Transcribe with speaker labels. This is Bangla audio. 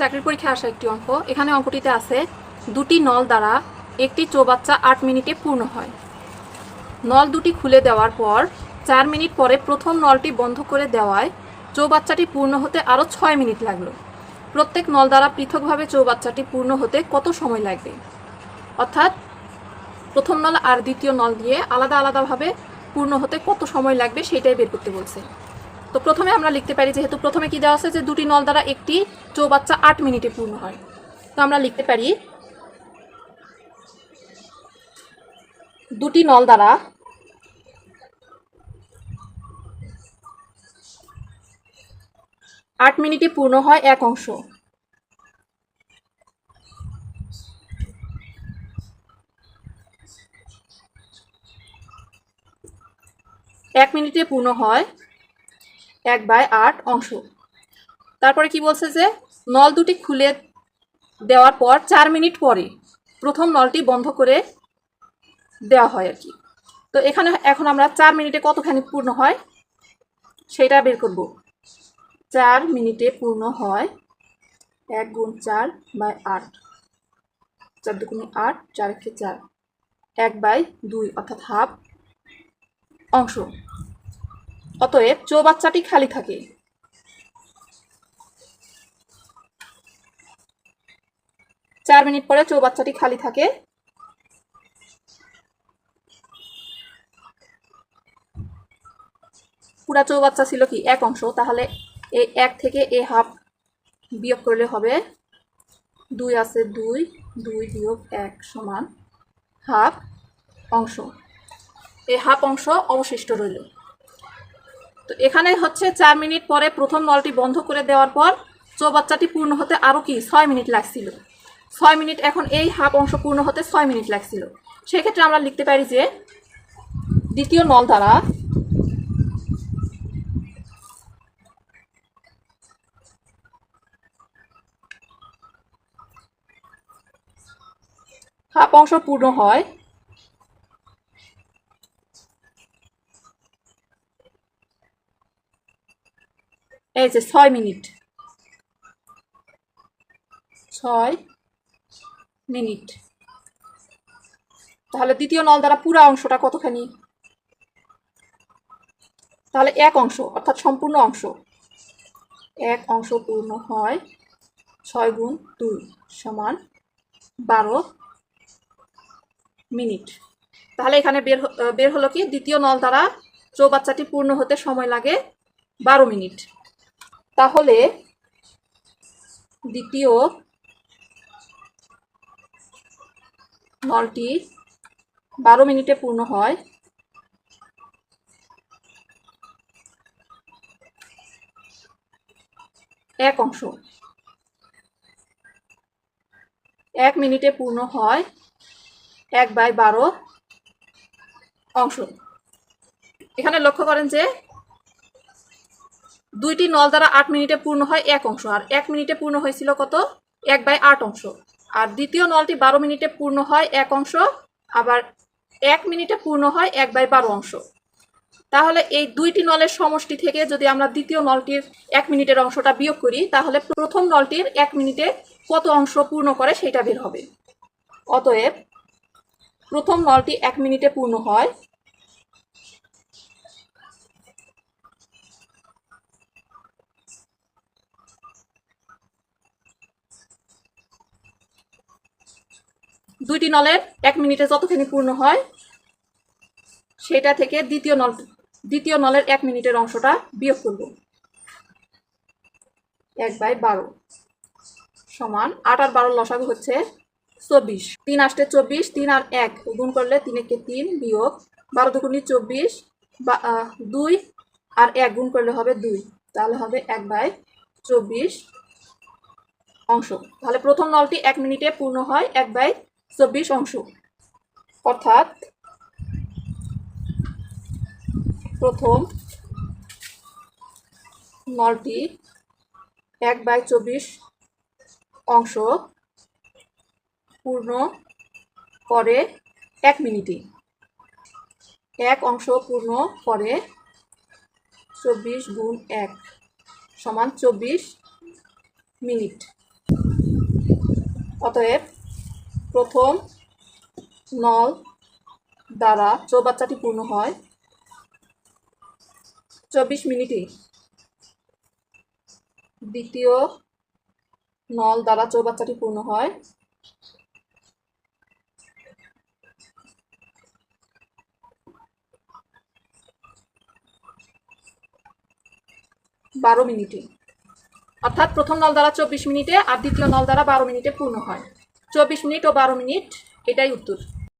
Speaker 1: চাকরির পরীক্ষায় আসা একটি অঙ্ক। এখানে অঙ্কটিতে আছে, দুটি নল দ্বারা একটি চৌবাচ্চা আট মিনিটে পূর্ণ হয়। নল দুটি খুলে দেওয়ার পর চার মিনিট পরে প্রথম নলটি বন্ধ করে দেওয়ায় চৌবাচ্চাটি পূর্ণ হতে আরও ছয় মিনিট লাগল। প্রত্যেক নল দ্বারা পৃথকভাবে চৌবাচ্চাটি পূর্ণ হতে কত সময় লাগবে? অর্থাৎ প্রথম নল আর দ্বিতীয় নল দিয়ে আলাদা আলাদাভাবে পূর্ণ হতে কত সময় লাগবে সেটাই বের করতে বলছে। তো প্রথমে আমরা লিখতে পারি যেহেতু প্রথমে কি দেওয়া আছে যে দুটি নল দ্বারা একটি চৌবাচ্চা আট মিনিটে পূর্ণ হয়। তো আমরা লিখতে পারি দুটি নল দ্বারা আট মিনিটে পূর্ণ হয় এক অংশ। এক মিনিটে পূর্ণ হয় এক বাই আট অংশ। তারপরে কি বলছে যে, নল দুটি খুলে দেওয়ার পর চার মিনিট পরে প্রথম নলটি বন্ধ করে দেওয়া হয় আর কি। তো এখানে এখন আমরা চার মিনিটে কতখানি পূর্ণ হয় সেটা বের করব। চার মিনিটে পূর্ণ হয় এক গুণ চার বাই আট। চার দুগুণে আট, চার একে চার। এক বাই দুই, অর্থাৎ হাফ অংশ। অতএব চৌবাচ্চাটি খালি থাকে। চার মিনিট পরে চৌবাচ্চাটি খালি থাকে। পুরা চৌবাচ্চা ছিল কি? এক অংশ। তাহলে এই এক থেকে এ হাফ বিয়োগ করলে হবে দুই আছে দুই দুই বিয়োগ এক সমান হাফ অংশ। এই হাফ অংশ অবশিষ্ট রইল। তো এখানে হচ্ছে চার মিনিট পরে প্রথম নলটি বন্ধ করে দেওয়ার পর চৌবাচ্চাটি পূর্ণ হতে আরও কি ছয় মিনিট লাগছিল। ছয় মিনিট এখন এই হাফ অংশ পূর্ণ হতে ছয় মিনিট লাগছিল। সেক্ষেত্রে আমরা লিখতে পারি যে দ্বিতীয় নল দ্বারা হাফ অংশ পূর্ণ হয় এই যে ছয় মিনিট। ছয় মিনিট। তাহলে দ্বিতীয় নল দ্বারা পুরো অংশটা কতখানি? তাহলে এক অংশ, অর্থাৎ সম্পূর্ণ অংশ। এক অংশ পূর্ণ হয় ছয় গুণ দুই সমান বারো মিনিট। তাহলে এখানে বের বের হলো কি? দ্বিতীয় নল দ্বারা চৌবাচ্চাটি পূর্ণ হতে সময় লাগে বারো মিনিট। তাহলে দ্বিতীয় নলটি বারো মিনিটে পূর্ণ হয়। এক অংশ। এক মিনিটে পূর্ণ হয় এক বাই বারো অংশ। এখানে লক্ষ্য করেন যে দুইটি নল দ্বারা আট মিনিটে পূর্ণ হয় এক অংশ, আর এক মিনিটে পূর্ণ হয়েছিল কত? এক বাই আট অংশ। আর দ্বিতীয় নলটি বারো মিনিটে পূর্ণ হয় এক অংশ, আবার এক মিনিটে পূর্ণ হয় এক বাই বারো অংশ। তাহলে এই দুইটি নলের সমষ্টি থেকে যদি আমরা দ্বিতীয় নলটির এক মিনিটের অংশটা বিয়োগ করি, তাহলে প্রথম নলটির এক মিনিটে কত অংশ পূর্ণ করে সেটা বের হবে। অতএব প্রথম নলটি এক মিনিটে পূর্ণ হয় দুইটি নলের এক মিনিটে যতখানি পূর্ণ হয়, সেটা থেকে দ্বিতীয় নল, দ্বিতীয় নলের এক মিনিটের অংশটা বিয়োগ করব। এক বাই বারো সমান আট আর বারো লসাগু হচ্ছে চব্বিশ। তিন আসতে চব্বিশ, তিন আর এক গুণ করলে তিন একে তিন বিয়োগ বারো দুগুণি চব্বিশ বা দুই আর এক গুণ করলে হবে দুই। তাহলে হবে এক বাই চব্বিশ অংশ। তাহলে প্রথম নলটি এক মিনিটে পূর্ণ হয় এক বাই চব্বিশ অংশ। অর্থাৎ প্রথম নলটি এক বাই চব্বিশ অংশ পূর্ণ করে এক মিনিটে। এক অংশ পূর্ণ করে চব্বিশ গুণ এক সমান চব্বিশ মিনিট। অতএব প্রথম নল দ্বারা চৌবাচ্চাটি পূর্ণ হয়। চব্বিশ মিনিটে। দ্বিতীয় নল দ্বারা চৌবাচ্চাটি পূর্ণ হয়। বারো মিনিটে। অর্থাৎ প্রথম নল দ্বারা চব্বিশ মিনিটে আর দ্বিতীয় নল দ্বারা বারো মিনিটে পূর্ণ হয়। চব্বিশ মিনিট ও বারো মিনিট এটাই উত্তর।